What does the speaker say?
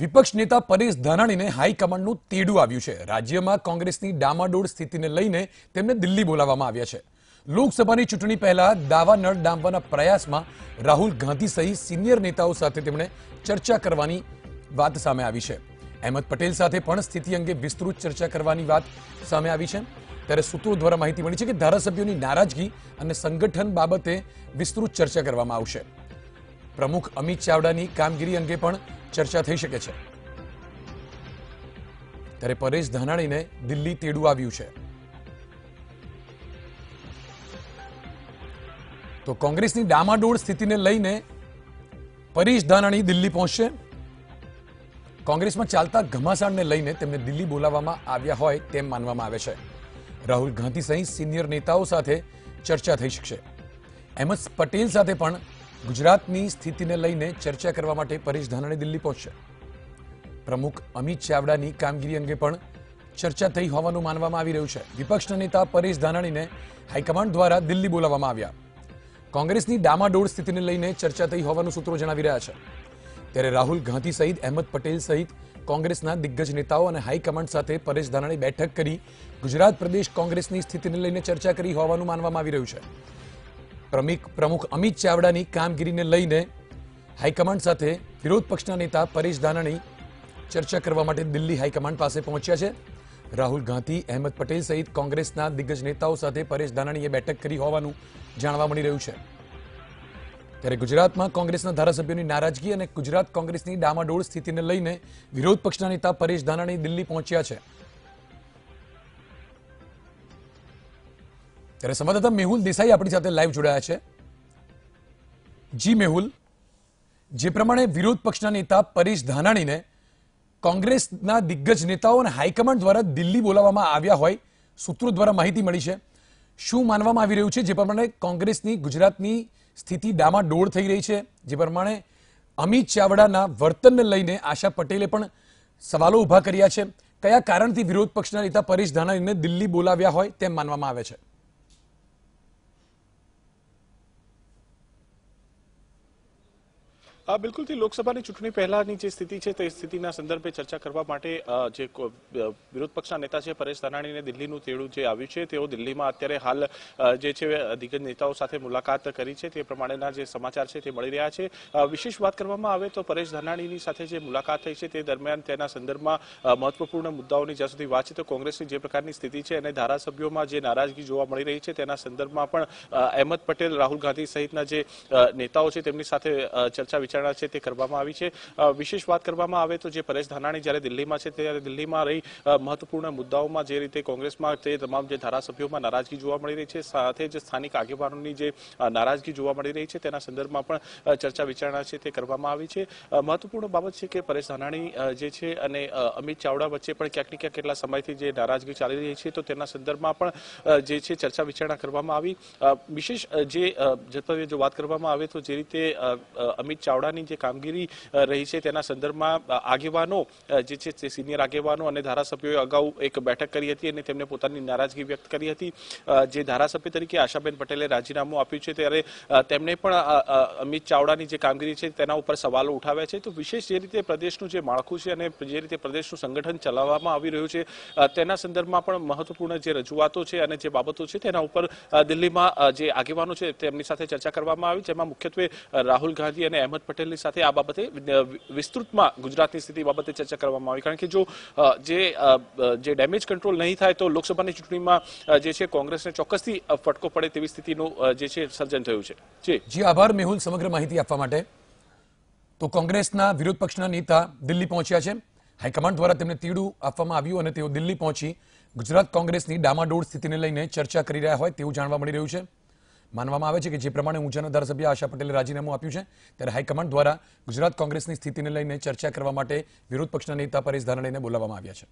વિપક્ષ નેતા પરેશ ધાનાણીને હાઈકમાન્ડનું તેડું આવ્યું છે. રાજ્યમાં કોંગ્રેસની ડામાડોળ સ્થિતિને લઈને તેમને દિલ્હી બોલાવવામાં આવ્યા છે. લોકસભાની ચૂંટણી પહેલા દાવા નળ ડામવાના પ્રયાસમાં રાહુલ ગાંધી સહિત સિનિયર નેતાઓ સાથે તેમણે ચર્ચા કરવાની વાત સામે આવી છે. અહેમદ પટેલ સાથે પણ સ્થિતિ અંગે વિસ્તૃત ચર્ચા કરવાની વાત સામે આવી છે. ત્યારે સૂત્રો દ્વારા માહિતી મળી છે કે ધારાસભ્યોની નારાજગી અને સંગઠન બાબતે વિસ્તૃત ચર્ચા કરવામાં આવશે. પ્રમુખ અમિત ચાવડાની કામગીરી અંગે પણ ચર્ચા થઈ શકે છે. ત્યારે પરેશ ધાનાણીને દિલ્હી તેડું આવ્યું છે. તો કોંગ્રેસની ડામાડોળ સ્થિતિને લઈને પરેશ ધાનાણી દિલ્હી પહોંચશે. કોંગ્રેસમાં ચાલતા ઘમાસાણને લઈને તેમને દિલ્હી બોલાવવામાં આવ્યા હોય તેમ માનવામાં આવે છે. રાહુલ ગાંધી સહિત સિનિયર નેતાઓ સાથે ચર્ચા થઈ શકશે. અહેમદ પટેલ સાથે પણ ગુજરાતની સ્થિતિને લઈને ચર્ચા કરવા માટે પરેશ ધાનાણી દિલ્હી પહોંચશે પ્રમુખ અમિત ચાવડાની કામગીરી અંગે પણ ચર્ચા થઈ હોવાનું માનવામાં આવી રહ્યું છે. વિપક્ષના નેતા પરેશ ધાનાણીને હાઈકમાન્ડ દ્વારા દિલ્હી બોલાવવામાં આવ્યા. કોંગ્રેસની ડામાડોળ સ્થિતિને લઈને ચર્ચા થઈ હોવાનું સૂત્રો જણાવી રહ્યા છે. ત્યારે રાહુલ ગાંધી સહિત અહેમદ પટેલ સહિત કોંગ્રેસના દિગ્ગજ નેતાઓ અને હાઈકમાન્ડ સાથે પરેશ ધાનાણી બેઠક કરી ગુજરાત પ્રદેશ કોંગ્રેસની સ્થિતિને લઈને ચર્ચા કરી હોવાનું માનવામાં આવી રહ્યું છે. પ્રમિક- પ્રમુખ અમિત ચાવડાની કામગીરીને લઈને હાઈકમાન્ડ સાથે વિરોધ પક્ષના નેતા પરેશ ધાનાણી ચર્ચા કરવા માટે દિલ્હી હાઈકમાન્ડ પાસે પહોંચ્યા છે. રાહુલ ગાંધી, અહેમદ પટેલ સહિત કોંગ્રેસના દિગ્ગજ નેતાઓ સાથે પરેશ ધાનાણીએ બેઠક કરી હોવાનું જાણવા મળી રહ્યું છે. ત્યારે ગુજરાતમાં કોંગ્રેસના ધારાસભ્યોની નારાજગી અને ગુજરાત કોંગ્રેસની ડામાડોળ સ્થિતિને લઈને વિરોધ પક્ષના નેતા પરેશ ધાનાણી દિલ્હી પહોંચ્યા છે. ત્યારે સંવાદદાતા મેહુલ દેસાઈ આપણી સાથે લાઈવ જોડાયા છે. જી મેહુલ, જે પ્રમાણે વિરોધ પક્ષના નેતા પરેશ ધાનાણીને કોંગ્રેસના દિગ્ગજ નેતાઓ અને હાઈકમાન્ડ દ્વારા દિલ્હી બોલાવવામાં આવ્યા હોય, સૂત્રો દ્વારા માહિતી મળી છે. શું માનવામાં આવી રહ્યું છે? જે પ્રમાણે કોંગ્રેસની ગુજરાતની સ્થિતિ ડામાડોળ થઈ રહી છે. જે પ્રમાણે અમિત ચાવડાના વર્તનને લઈને આશા પટેલે પણ સવાલો ઊભા કર્યા છે. કયા કારણથી વિરોધ પક્ષના નેતા પરેશ ધાનાણીને દિલ્હી બોલાવ્યા હોય તેમ માનવામાં આવે છે? બિલકુલથી લોકસભાની ચૂંટણી પહેલાની જે સ્થિતિ છે, તે સ્થિતિના સંદર્ભે ચર્ચા કરવા માટે જે વિરોધ પક્ષના નેતા છે, પરેશ ધાનાણીને દિલ્હીનું તેડું જે આવ્યું છે, તેઓ દિલ્હીમાં અત્યારે હાલ જે છે દિગ્ગજ નેતાઓ સાથે મુલાકાત કરી છે, તે પ્રમાણેના જે સમાચાર છે, તે મળી રહ્યા છે. વિશેષ વાત કરવામાં આવે તો પરેશ ધાનાણીની સાથે જે મુલાકાત થઈ છે, તે દરમિયાન તેના સંદર્ભમાં મહત્વપૂર્ણ મુદ્દાઓની જ્યાં સુધી વાત છે તો કોંગ્રેસની જે પ્રકારની સ્થિતિ છે અને ધારાસભ્યોમાં જે નારાજગી જોવા મળી રહી છે, તેના સંદર્ભમાં પણ અહેમદ પટેલ, રાહુલ ગાંધી સહિતના જે નેતાઓ છે, તેમની સાથે ચર્ચા વિચારણા છે તે કરવામાં આવી છે. વિશેષ વાત કરવામાં આવે તો જે પરેશ ધાનાણી જ્યારે દિલ્હીમાં છે ત્યારે દિલ્હીમાં રહી મહત્વપૂર્ણ મુદ્દાઓમાં જે રીતે કોંગ્રેસમાં તે તમામ જે ધારાસભ્યોમાં નારાજગી જોવા મળી રહી છે સાથે જ સ્થાનિક આગેવાનોની જે નારાજગી જોવા મળી રહી છે તેના સંદર્ભમાં પણ ચર્ચા વિચારણા છે તે કરવામાં આવી છે. મહત્વપૂર્ણ બાબત છે કે પરેશ ધાનાણી જે છે અને અમિત ચાવડા વચ્ચે પણ ક્યાંક ને ક્યાંક કેટલા સમયથી જે નારાજગી ચાલી રહી છે તો તેના સંદર્ભમાં પણ જે છે ચર્ચા વિચારણા કરવામાં આવી. વિશેષ જે અ, જો વાત કરવામાં આવે તો જે રીતે અમિત અ, અમિત જે કામગીરી રહી છે તેના સંદર્ભમાં આગેવાનો જે છે તે સિનિયર આગેવાનો અને ધારાસભ્યોએ અગાઉ એક બેઠક કરી હતી અને તેમને પોતાની નારાજગી વ્યક્ત કરી હતી. જે ધારાસભ્ય તરીકે આશાબેન પટેલે રાજીનામું આપ્યું છે ત્યારે તેમણે પણ અમિત ચાવડાની જે કામગીરી છે તેના ઉપર સવાલો ઉઠાવ્યા છે. તો વિશેષ જે રીતે પ્રદેશનું જે માળખું છે અને જે રીતે પ્રદેશનું સંગઠન ચલાવવામાં આવી રહ્યું છે તેના સંદર્ભમાં પણ મહત્વપૂર્ણ જે રજૂઆતો છે અને જે બાબતો છે તેના ઉપર દિલ્હીમાં જે આગેવાનો છે તેમની સાથે ચર્ચા કરવામાં આવી, જેમાં મુખ્યત્વે રાહુલ ગાંધી અને અહેમદ પટેલની સાથે આ બાબતે વિસ્તૃતમાં ગુજરાતની સ્થિતિ બાબતે ચર્ચા કરવામાં આવી. કારણ કે જો જે ડેમેજ કંટ્રોલ નહીં થાય તો લોકસભાની ચૂંટણીમાં જે છે કોંગ્રેસને ચોક્કસથી ફટકો પડે તેવી સ્થિતિનું જે છે સર્જન થયું છે. જી. જી, આભાર મેહુલ સમગ્ર માહિતી આપવા માટે. તો કોંગ્રેસના વિરોધ પક્ષના નેતા દિલ્હી પહોંચ્યા છે. હાઈકમાન્ડ દ્વારા તેમને તીડું આપવામાં આવ્યું અને તેઓ દિલ્હી પહોંચી ગુજરાત કોંગ્રેસની ડામાડોળ સ્થિતિને લઈને ચર્ચા કરી રહ્યા હોય તેવું જાણવા મળી રહ્યું છે. માનવામાં આવે છે કે જે પ્રમાણે ઊંચાના ધારાસભ્ય આશા પટેલે રાજીનામું આપ્યું છે, ત્યારે હાઈકમાન્ડ દ્વારા ગુજરાત કોંગ્રેસની સ્થિતિને લઈને ચર્ચા કરવા માટે વિરોધ પક્ષના નેતા પરેશ ધાનાણીને બોલાવવામાં આવ્યા છે.